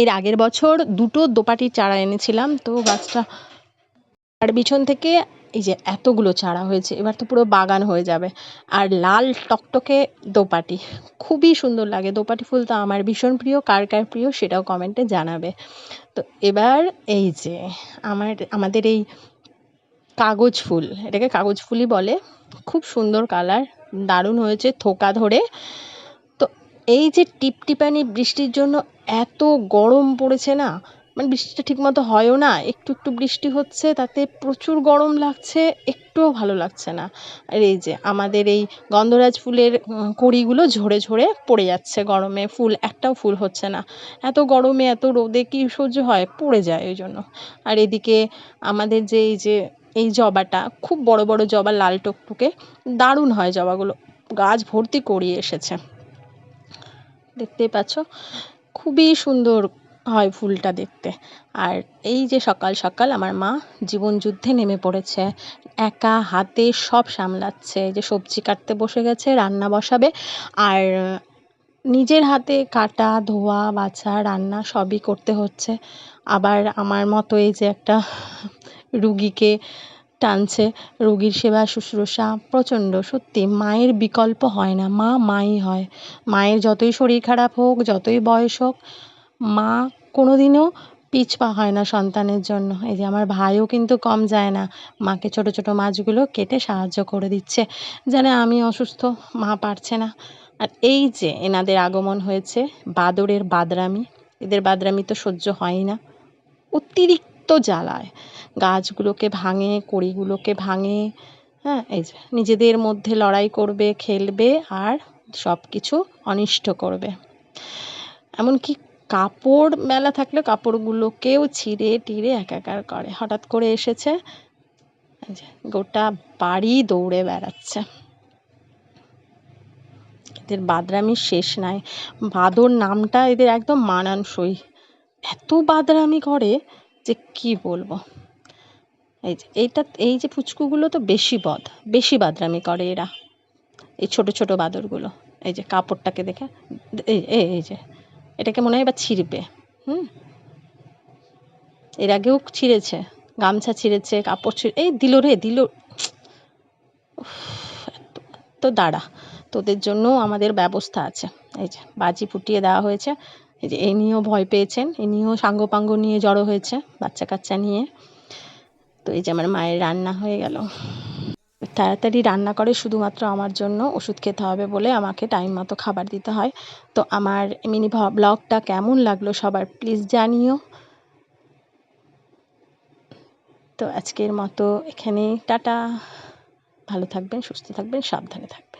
এর আগের বছর দুটো দোপাটির চারা এনেছিলাম, তো গাছটা আর পিছন থেকে এই যে এতগুলো চারা হয়েছে, এবার তো পুরো বাগান হয়ে যাবে। আর লাল টকটকে দোপাটি, খুবই সুন্দর লাগে। দোপাটি ফুল তো আমার ভীষণ প্রিয়, কার কার প্রিয় সেটাও কমেন্টে জানাবে। তো এবার এই যে আমার, আমাদের এই কাগজ ফুল, এটাকে কাগজ ফুলই বলে, খুব সুন্দর কালার, দারুণ হয়েছে থোকা ধরে। তো এই যে টিপটিপানি বৃষ্টির জন্য এত গরম পড়েছে না? মানে বৃষ্টিটা ঠিকমতো হয়ও না। একটু একটু বৃষ্টি হচ্ছে, তাতে প্রচুর গরম লাগছে, একটুও ভালো লাগছে না। আর এই যে আমাদের এই গন্ধরাজ ফুলের কড়িগুলো ঝরে ঝরে পড়ে যাচ্ছে গরমে। ফুল, একটাও ফুল হচ্ছে না। এত গরমে, এত রোদে কি সহ্য হয়? পড়ে যায় ওই জন্য। আর এদিকে আমাদের যে এই যে, এই জবাটা, খুব বড় বড় জবা, লাল টুকটুকে, দারুণ হয় জবাগুলো। গাছ ভর্তি করিয়ে এসেছে। দেখতেই পাচ্ছ? খুবই সুন্দর হয় ফুলটা দেখতে। আর এই যে সকাল সকাল আমার মা জীবন যুদ্ধে নেমে পড়েছে, একা হাতে সব সামলাচ্ছে, যে সবজি কাটতে বসে গেছে, রান্না বসাবে, আর নিজের হাতে কাটা, ধোয়া, বাছা, রান্না সবই করতে হচ্ছে। আবার আমার মতো এই যে একটা রুগীকে টানছে। রোগীর সেবা, শুশ্রূষা, প্রচণ্ড। সত্যি, মায়ের বিকল্প হয় না। মা মাই হয়। মায়ের যতই শরীর খারাপ হোক, যতই বয়স হোক, মা কোনো দিনও পিছপা হয় না সন্তানের জন্য। এই যে আমার ভাইও কিন্তু কম যায় না। মাকে ছোট ছোট মাছগুলো কেটে সাহায্য করে দিচ্ছে জানে আমি অসুস্থ, মা পারছে না। আর এই যে এনাদের আগমন হয়েছে, বাদরের বাদরামি, এদের বাদরামি তো সহ্য হয় না। অতিরিক্ত জ্বালায়। গাছগুলোকে ভাঙে, কড়িগুলোকে ভাঙে হ্যাঁ এই যে নিজেদের মধ্যে লড়াই করবে, খেলবে আর সব কিছু অনিষ্ট করবে। এমনকি কাপড় মেলা থাকলে কাপড়গুলোকেও ছিঁড়ে টিড়ে একাকার করে। হঠাৎ করে এসেছে গোটা বাড়ি দৌড়ে বেড়াচ্ছে। এদের বাদরামির শেষ নাই। বাদর নামটা এদের একদম মানানসই। এত বাদরামি করে যে কি বলব? এই যে, এইটা, এই যে ফুচকুগুলো তো বেশি বদ, বেশি বাদরামি করে এরা। এই ছোট ছোট বাদরগুলো, এই যে কাপড়টাকে দেখে, এই এই যে, এটাকে মনে হয় এবার ছিঁড়বে, হুম? এর আগেও ছিঁড়েছে, গামছা ছিঁড়েছে, কাপড় ছিঁড়ে, এই দিল রে, দিল। তো দাঁড়া। তোদের জন্য আমাদের ব্যবস্থা আছে। এই যে, বাজি ফুটিয়ে দেওয়া হয়েছে। এই যে এ নিয়েও ভয় পেয়েছেন, এ নিয়েও সাঙ্গপাঙ্গ নিয়ে জড়ো হয়েছে বাচ্চা কাচ্চা নিয়ে। তো এই যে আমার মায়ের রান্না হয়ে গেল। তাড়াতাড়ি রান্না করে শুধুমাত্র আমার জন্য ওষুধ খেতে হবে বলে আমাকে টাইম মতো খাবার দিতে হয়। তো আমার মিনি ব্লগটা কেমন লাগল সবার প্লিজ জানিও। তো আজকের মতো এখানে টাটা। ভালো থাকবেন, সুস্থ থাকবেন, সাবধানে থাকবেন।